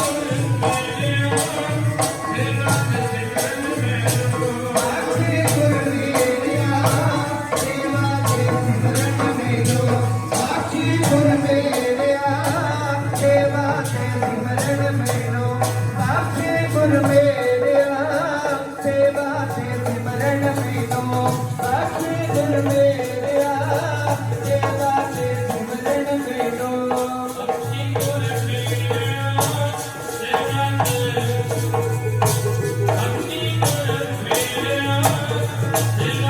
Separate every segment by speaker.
Speaker 1: Thank you. Thank you.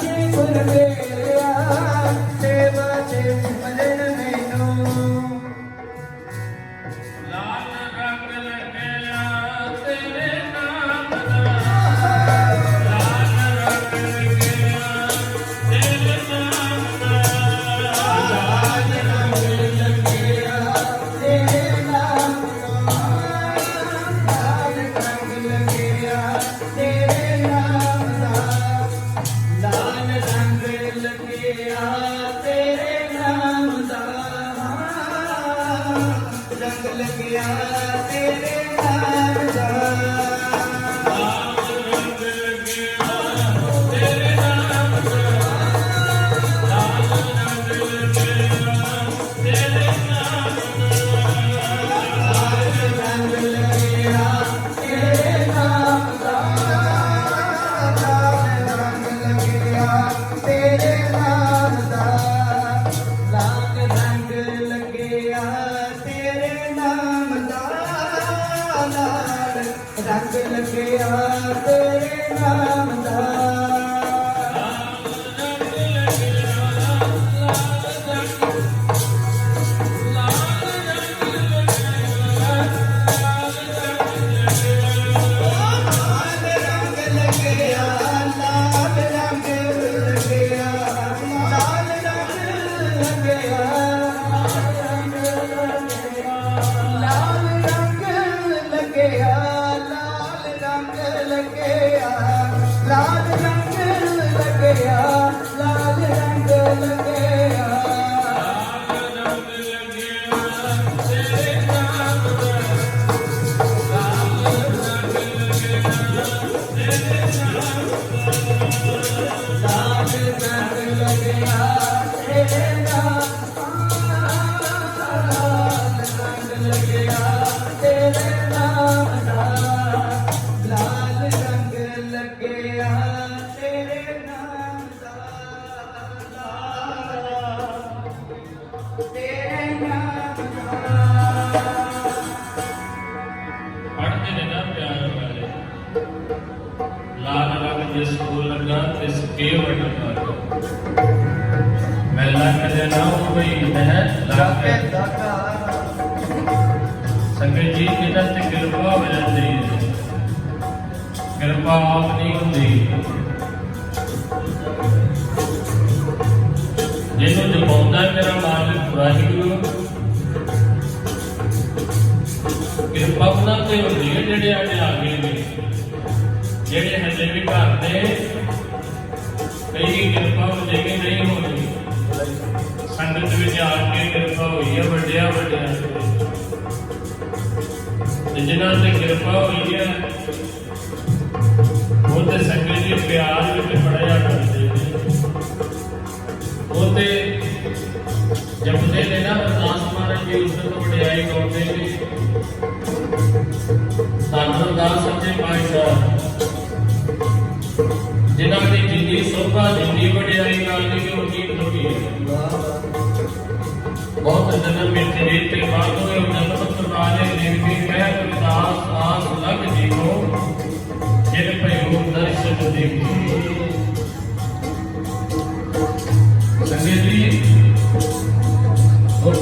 Speaker 1: Thank you.
Speaker 2: 야. ਸੰਗ ਲਗਿਆ ਤੇਰੇ ਨਾਲ ਰੰਗ ਲੱਗਿਆ
Speaker 1: ਲਾਲ ਰੰਗ ਲੱਗਿਆ ਲਾਲ ਰੰਗ ਲੱਗਿਆ। ਲਾਲ ਰੰਗ ਲੱਗਿਆ ਤੇਰੇ ਨਾਮ
Speaker 2: ਨਾ ਹੋਈ ਹੈ
Speaker 1: ਜਾਕੇ
Speaker 2: ਲੱਖ
Speaker 1: ਦਾਤਾ
Speaker 2: ਸੰਗਤ ਜੀ ਕਿਹਦਾ ਤੇ ਕਿਰਪਾ ਹੋ ਜਾਂਦੀ ਹੈ ਕਿਰਪਾ ਆਪ ਨਹੀਂ ਹੁੰਦੀ। ਜਿਹਨੂੰ ਜਪਾਉਂਦਾ ਤੇਰਾ ਮਾਲਕ ਵਾਹਿਗੁਰੂ। ਕਿਰਪਾ ਉਹਨਾਂ ਤੇ ਹੁੰਦੀ ਹੈ ਜਿਹੜੇ ਅੱਜ ਆ ਗਏ ਨੇ। ਜਿਹੜੇ ਹਜੇ ਵੀ ਘਰ ਦੇ ਕਈ ਕਿਰਪਾ ਹੋਈ ਹੈ ਵੱਡਿਆ ਵੱਡਿਆ ਤੇ ਜਿਨ੍ਹਾਂ ਤੇ ਕਿਰਪਾ ਹੋਈ ਹੈ ਉਹ ਤੇ ਸੰਗਤ ਦੇ ਪਿਆਰ ਵਿੱਚ ਬੜਿਆ ਕਰਦੇ ਨੇ। ਉਹ ਤੇ ਜਪਦੇ ਨੇ ਨਾ ਅਰਦਾਸ ਮਹਾਰਾਜ ਜੀ ਉਸ ਤੋਂ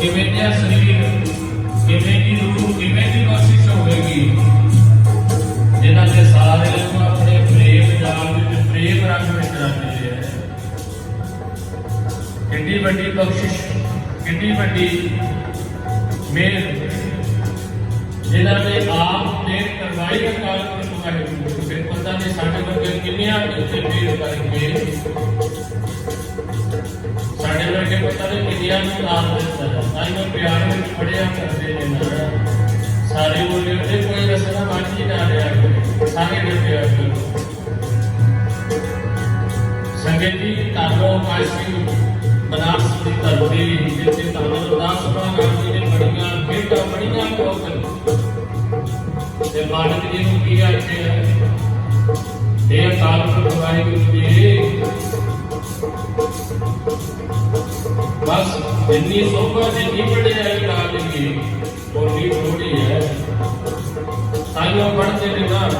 Speaker 2: ਕਿਵੇਂ ਜਿਹਾ ਸਰੀਰ ਕਿਵੇਂ ਦੀ ਰੂਹ ਕਿਵੇਂ ਦੀ ਕੋਸ਼ਿਸ਼ ਹੋਵੇਗੀ। ਜਿਨ੍ਹਾਂ ਦੇ ਸਾਰੇ ਨੂੰ ਆਪਣੇ ਪ੍ਰੇਮ ਜਾਲ ਵਿੱਚ, ਪ੍ਰੇਮ ਰੰਗ ਵਿੱਚ ਰੱਖਦੇ ਹੈ। ਕਿੰਨੀ ਵੱਡੀ ਬਖਸ਼ਿਸ਼, ਕਿੰਨੀ ਵੱਡੀ ਮਿਹਰ। ਜਿਨ੍ਹਾਂ ਨੇ ਆਪ ਨੇ ਕਰਵਾਈ ਅਕਾਲ ਪੁਰਖ ਵਾਹਿਗੁਰੂ। ਫਿਰ ਪਤਾ ਨਹੀਂ ਸਾਡੇ ਵਰਗੇ ਕਿੰਨੀਆਂ ਉੱਤੇ ਪੀਰ ਕਰਕੇ ਸਾਡੇ ਵਰਗੇ ਪਤਾ ਨਹੀਂ ਕਿੰਨੀਆਂ ਨੂੰ ਨਾਮ ਦਿੱਤਾ ਹੈ ਤਾਂ ਇਹ ਪਿਆਰ ਵਿੱਚ ਪੜਿਆ ਕਰਦੇ ਨੇ ਨਾ ਸਾਰੇ ਬੋਲੇ ਤੇ ਕੋਈ ਰਸਨਾ ਬਾਜੀ ਨਾ ਰਿਹਾ ਕਰੋ। ਸਾਰੇ ਦੇ ਪਿਆਰ ਕਰੋ ਸੰਗਤ ਜੀ ਤਾਲੋ ਕਾਸ਼ੀ ਬਨਾਰਸ ਦੀ ਧਰਤੀ ਜਿੱਥੇ ਤਾਲੋ ਅਰਦਾਸ ਪ੍ਰਭਾਵ ਜੀ ਨੇ ਬੜੀਆਂ ਖੇਡਾਂ ਬੜੀਆਂ ਕੋਕਲ ਤੇ ਮਾਲਕ ਜੀ ਨੂੰ ਕੀ ਆਖੇ ਹੈ ਇਹ ਅਕਾਲ ਪੁਰਖ ਵਾਹਿਗੁਰੂ ਜੀ ਬਸ ਜਿੰਨੀ ਸੋਭਾ ਜਿੰਨੀ ਵਡਿਆਈ ਲਾ ਲਈਏ ਉਨੀ ਥੋੜੀ ਹੈ। ਸਾਈਆਂ ਪੜ੍ਹਦੇ ਨੇ ਨਾ।